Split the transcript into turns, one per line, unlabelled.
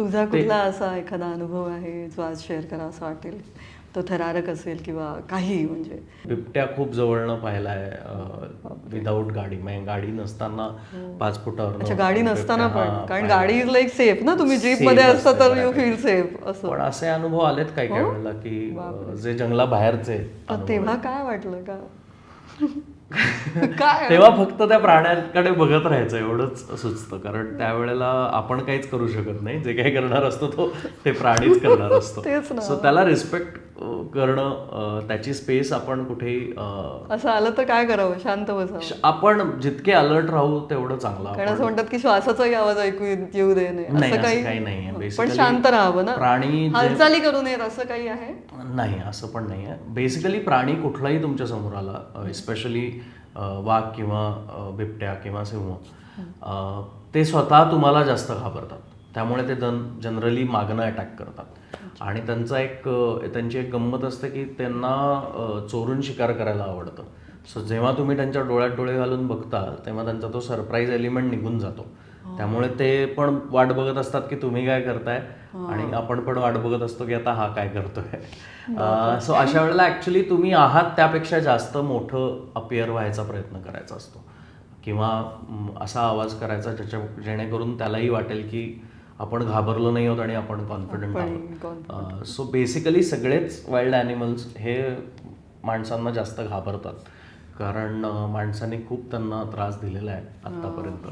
तुझा कुठला असा एखादा अनुभव आहे जो आज शेअर करा असं वाटेल? तो थरारक असेल किंवा काही म्हणजे?
बिबट्या खूप जवळनं पाहिलाय विदाऊट गाडी. म्हणजे गाडी नसताना पाच फुटावर
हो. अच्छा गाडी नसताना पण. कारण गाडी इज लाईक सेफ ना तुम्ही. जीपमध्ये
असते
तर यू. फील सेफ असं.
पण असे अनुभव आलेत काही काही वेळेला की जे जंगलाबाहेरचे
पण तेव्हा काय वाटलं का? काय
तेव्हा फक्त त्या प्राण्यांकडे बघत राहायचं एवढंच सुचतं. कारण त्यावेळेला आपण काहीच करू शकत नाही. जे काही करणार असतो तो ते प्राणीच करणार असतो. सो त्याला रिस्पेक्ट करणं त्याची स्पेस आपण कुठेही
असं आलं तर काय करावं? शांत बसावं.
श- आपण जितके अलर्ट राहू तेवढं चांगलं
कारण असं म्हणतात की श्वासाचाही आवाज ऐकू येऊ दे नाही.
नाही,
असं काही
नाहीये.
पण शांत राहावं ना.
प्राणी
हालचाली करू नयेत असं काही आहे?
नाही असं पण नाही आहे बेसिकली प्राणी कुठलाही तुमच्यासमोर आला इस्पेशली वाघ किंवा बिबट्या किंवा सिंह ते स्वतः तुम्हाला जास्त घाबरतात. त्यामुळे ते जन जनरली मागणं अटॅक करतात. आणि त्यांचा एक त्यांची एक गंमत असते की त्यांना चोरून शिकार करायला आवडतं. सो जेव्हा तुम्ही त्यांच्या डोळ्यात डोळे घालून बघता तेव्हा त्यांचा तो सरप्राईज एलिमेंट निघून जातो. त्यामुळे ते पण वाट बघत असतात की तुम्ही काय करताय आणि आपण पण वाट बघत असतो की आता हा काय करतोय. सो अशा वेळेला ऍक्च्युली तुम्ही आहात त्यापेक्षा जास्त मोठं अपियर व्हायचा प्रयत्न करायचा असतो. किंवा असा आवाज करायचा ज्याच्या जेणेकरून त्यालाही वाटेल की आपण घाबरलो नाही आहोत आणि आपण कॉन्फिडंट आहोत. सो बेसिकली सगळेच वाईल्ड ॲनिमल्स हे माणसांना जास्त घाबरतात. कारण माणसाने खूप त्यांना त्रास दिलेला आहे आत्तापर्यंत.